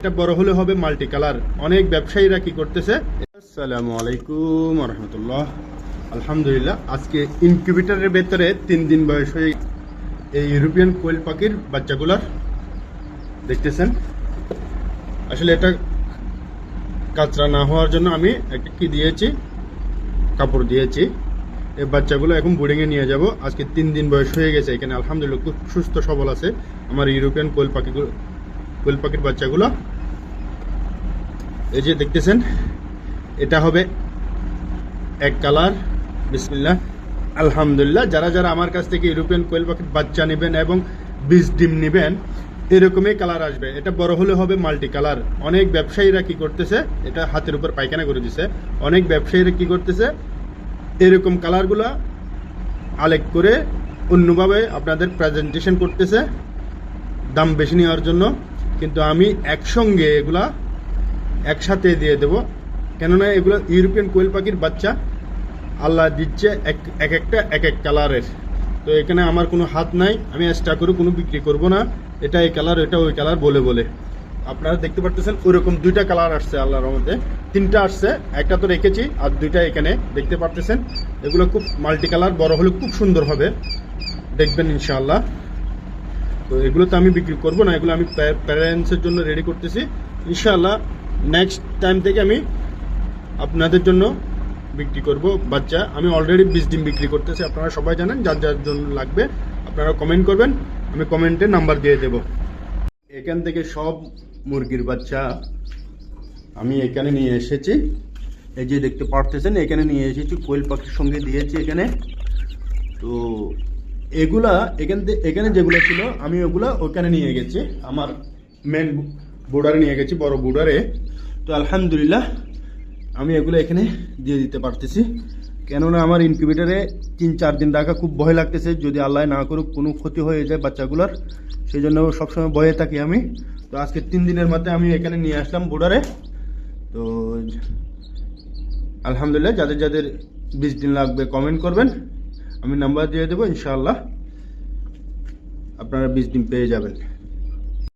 এটা বড় হলে হবে মাল্টি কালার অনেক ব্যবসায়ীরা কি করতেছে? আসসালামু আলাইকুম রহমতুল্লাহ আলহামদুলিল্লাহ আজকে ইনকিউবেটরের ভেতরে তিন দিন বয়স হয়ে এই ইউরোপিয়ান কোয়েল পাখির বাচ্চাগুলার দেখতেছেন। আসলে এটা কাঁচরা না হওয়ার জন্য আমি একটা কি দিয়েছি? কাপড় দিয়েছি। এই বাচ্চাগুলো এখন বোর্ডিংয়ে নিয়ে যাব। আজকে তিন দিন বয়স হয়ে গেছে। এখানে আলহামদুলিল্লাহ খুব সুস্থ সবল আছে আমার ইউরোপিয়ান কোয়েল পাখিগুলো কোয়েল পাখির বাচ্চাগুলো। এই যে দেখতেছেন, এটা হবে এক কালার। বিসমিল্লাহ। আলহামদুলিল্লাহ, যারা যারা আমার কাছ থেকে ইউরোপিয়ান কোয়েল পাখির বাচ্চা নেবেন এবং বীজ ডিম নেবেন, এরকমই কালার আসবে। এটা বড় হলে হবে মাল্টি কালার। অনেক ব্যবসায়ীরা কি করতেছে, এটা হাতের উপর পায়খানা করে দিছে। অনেক ব্যবসায়ীরা কি করতেছে, এরকম কালারগুলা আলেক করে অন্যভাবে আপনাদের প্রেজেন্টেশন করতেছে, দাম বেশি নেওয়ার জন্য। কিন্তু আমি একসঙ্গে এগুলা একসাথে দিয়ে দেব। কেননা এগুলো ইউরোপিয়ান কোয়েল পাখির বাচ্চা। আল্লাহ দিচ্ছে এক এক একটা, এক এক কালারের। তো এখানে আমার কোনো হাত নাই, আমি এক্সট্রা করে কোনো বিক্রি করব না। এটা এই কালার, এটা ওই কালার বলে বলে। আপনারা দেখতে পারতেছেন ওইরকম দুইটা কালার আসছে আল্লাহর মধ্যে তিনটা আসছে, একটা তো রেখেছি, আর দুইটা এখানে দেখতে পারতেছেন। এগুলো খুব মাল্টি কালার বড় হলে খুব সুন্দর হবে। দেখবেন ইনশাআল্লাহ। তো এগুলো তো আমি বিক্রি করব না, এগুলো আমি প্যারেন্টসের জন্য রেডি করতেছি। ইনশাআল্লাহ নেক্সট টাইম থেকে আমি আপনাদের জন্য বিক্রি করব। বাচ্চা, আমি অলরেডি বিশ ডিম বিক্রি করতেছি, আপনারা সবাই জানেন, যার যার জন্য লাগবে আপনারা কমেন্ট করবেন, আমি কমেন্টে নাম্বার দিয়ে দেব। এখান থেকে সব মুরগির বাচ্চা আমি এখানে নিয়ে এসেছি। এই যে দেখতে পারতেছেন, এখানে নিয়ে এসেছি, কোয়েল পাখির সঙ্গে দিয়েছি এখানে। তো এগুলা এখান থেকে এখানে যেগুলো ছিল, আমি ওগুলা ওখানে নিয়ে গেছি, আমার মেন বোর্ডারে নিয়ে গেছি, বড় বোর্ডারে তো আলহামদুলিল্লাহ, আমি এগুলো এখানে দিয়ে দিতে পারতেছি। কেননা আমার ইনকিউবেটারে তিন চার দিন রাখা খুব ভয় লাগতেছে, যদি আল্লাহ না করুক, কোনো ক্ষতি হয়ে যায় বাচ্চাগুলোর। সেই জন্য সবসময় ভয়ে থাকি আমি। তো আজকে তিন দিনের মধ্যে আমি এখানে নিয়ে আসলাম বোর্ডারে তো আলহামদুলিল্লাহ, যাদের যাদের বিশ দিন লাগবে কমেন্ট করবেন। আমি নাম্বার দিয়ে দেবো, ইনশাআল্লাহ। আপনারা বিশ দিন পেয়ে যাবেন।